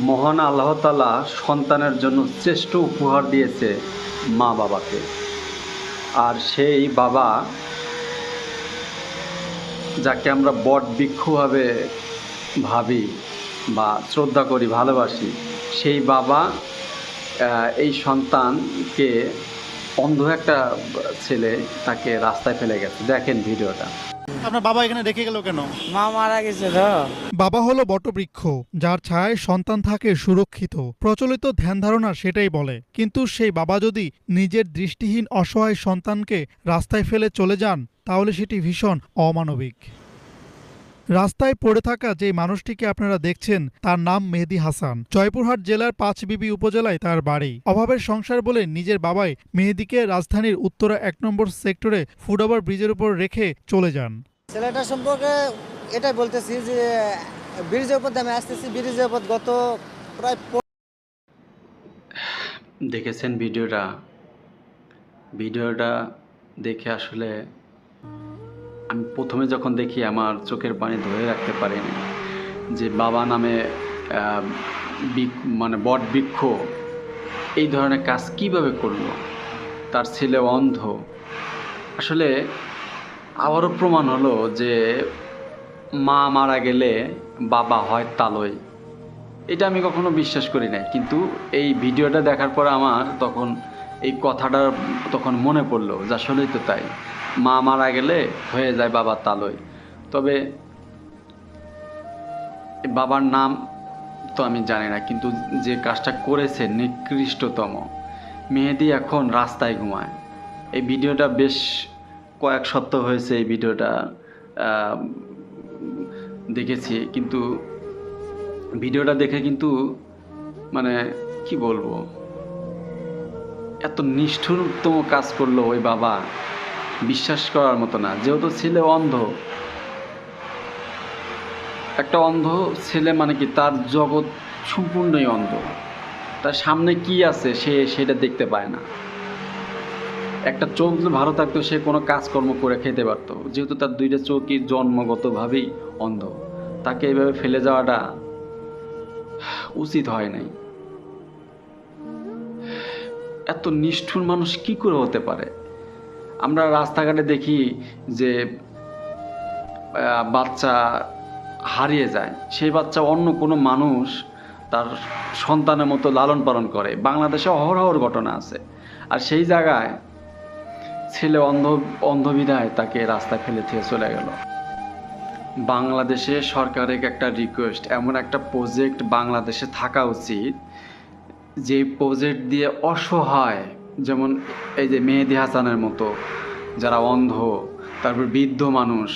মহান আল্লাহ তালা সন্তানের জন্য শ্রেষ্ঠ উপহার দিয়েছে মা বাবাকে। আর সেই বাবা যাকে আমরা বট বৃক্ষভাবে ভাবি বা শ্রদ্ধা করি, ভালোবাসি, সেই বাবা এই সন্তানকে অন্ধ একটা ছেলে তাকে রাস্তায় ফেলে গেছে। দেখেন ভিডিওটা। আপনার বাবা এখানে রেখে গেল কেন? মা মারা গেছে তো। বাবা হলো বটবৃক্ষ যার ছায় সন্তান থাকে সুরক্ষিত। প্রচলিত ধ্যান ধারণা সেটাই বলে। কিন্তু সেই বাবা যদি নিজের দৃষ্টিহীন অসহায় সন্তানকে রাস্তায় ফেলে চলে যান তাহলে সেটি ভীষণ অমানবিক। রাস্তায় পড়ে থাকা যে মানুষটিকে আপনারা দেখছেন তার নাম মেহেদি হাসান। জয়পুরহাট জেলার পাঁচবিবি উপজেলায় তার বাড়ি। অভাবের সংসার বলে নিজের বাবাই মেহেদিকে রাজধানীর উত্তরা এক নম্বর সেক্টরে ফুটওভার ব্রিজের উপর রেখে চলে যান। ছেলেটা সম্পর্কে এটাই বলতেছি যে ব্রিজের উপর আমি আসতেছি। ব্রিজের উপর গত প্রায় দেখেছেন ভিডিওটা? ভিডিওটা দেখে আসলে আমি প্রথমে যখন দেখি আমার চোখের পানি ধরে রাখতে পারিনি, যে বাবা নামে মানে বট বৃক্ষ, এই ধরনের কাজ কীভাবে করল? তার ছেলে অন্ধ। আসলে আবারও প্রমাণ হলো যে মা মারা গেলে বাবা হয় তালই। এটা আমি কখনো বিশ্বাস করি নাই, কিন্তু এই ভিডিওটা দেখার পর আমার তখন এই কথাটা তখন মনে পড়ল যে আসলেই তো তাই। মা মারা গেলে হয়ে যায় বাবার তালই। তবে বাবার নাম তো আমি জানি না, কিন্তু যে কাজটা করেছে নিকৃষ্টতম। মেহেদি এখন রাস্তায় ঘুমায়। এই ভিডিওটা বেশ কয়েক সপ্তাহ হয়েছে এই ভিডিওটা দেখেছি, কিন্তু ভিডিওটা দেখে কিন্তু মানে কি বলব? এত নিষ্ঠুরতম কাজ করল ওই বাবা। বিশ্বাস করার মতো না, যেহেতু ছেলে অন্ধ। একটা অন্ধ ছেলে মানে কি, তার জগৎ সম্পূর্ণই অন্ধ। তার সামনে কি আছে সে সেটা দেখতে পায় না। একটা চোখ ভালো থাকতো, সে কোনো কাজকর্ম করে খেতে পারতো। যেহেতু তার দুইটা চোখই জন্মগতভাবেই অন্ধ। তাকে এইভাবে ফেলে যাওয়াটা উচিত হয় নাই। এত নিষ্ঠুর মানুষ কি করে হতে পারে? আমরা রাস্তাঘাটে দেখি যে বাচ্চা হারিয়ে যায়। সেই বাচ্চা অন্য কোনো মানুষ তার সন্তানের মতো লালন পালন করে। বাংলাদেশে অহরহর ঘটনা আছে। আর সেই জায়গায় ছেলে অন্ধ, অন্ধবিধায় তাকে রাস্তা ফেলে থেকে চলে গেল। বাংলাদেশে সরকারের একটা রিকোয়েস্ট এমন একটা প্রজেক্ট বাংলাদেশে থাকা উচিত যে প্রজেক্ট দিয়ে অসহায়, যেমন এই যে মেহেদি হাসানের মতো, যারা অন্ধ, তারপর বৃদ্ধ মানুষ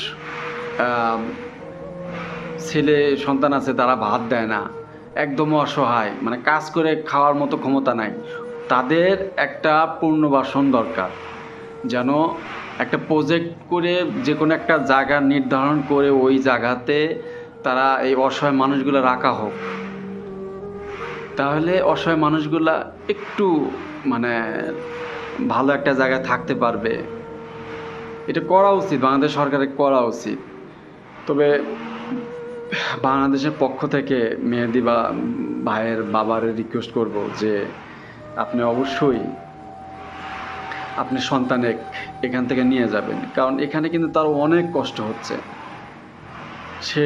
ছেলে সন্তান আছে তারা ভাত দেয় না, একদম অসহায় মানে কাজ করে খাওয়ার মতো ক্ষমতা নাই। তাদের একটা পূর্ণবাসন দরকার, যেন একটা প্রজেক্ট করে যে কোনো একটা জায়গা নির্ধারণ করে ওই জায়গাতে তারা এই অসহায় মানুষগুলো রাখা হোক। তাহলে অসহায় মানুষগুলা একটু মানে ভালো একটা জায়গায় থাকতে পারবে। এটা করা উচিত, বাংলাদেশ সরকারের করা উচিত। তবে বাংলাদেশের পক্ষ থেকে মেহেদি বা ভাইয়ের বাবার রিকোয়েস্ট করব যে আপনি অবশ্যই আপনি সন্তানে এখান থেকে নিয়ে যাবেন। কারণ এখানে কিন্তু তার অনেক কষ্ট হচ্ছে। সে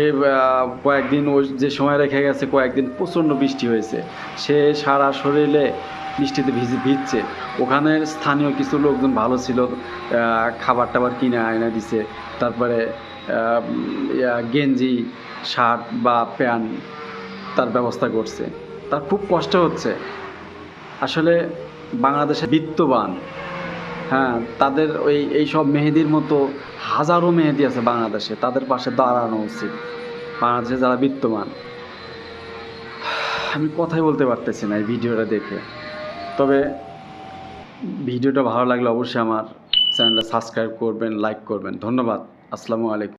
কয়েকদিন ওই যে সময় রেখে গেছে, কয়েকদিন প্রচণ্ড বৃষ্টি হয়েছে। সে সারা শরীরে বৃষ্টিতে ভিজে, ভিজছে। ওখানের স্থানীয় কিছু লোকজন ভালো ছিল খাবার টাবার কিনে আয়না দিছে। তারপরে গেঞ্জি, শার্ট বা প্যান্ট তার ব্যবস্থা করছে। তার খুব কষ্ট হচ্ছে। আসলে বাংলাদেশে বিত্তবান হ্যাঁ তাদের ওই, এই সব মেহেদির মতো হাজারো মেহেদি আছে বাংলাদেশে, তাদের পাশে দাঁড়ানো উচিত। বাংলাদেশে যারা বিদ্যমান। আমি কথাই বলতে পারতেছি না এই ভিডিওটা দেখে। তবে ভিডিওটা ভালো লাগলে অবশ্যই আমার চ্যানেলটা সাবস্ক্রাইব করবেন, লাইক করবেন। ধন্যবাদ। আসসালামু আলাইকুম।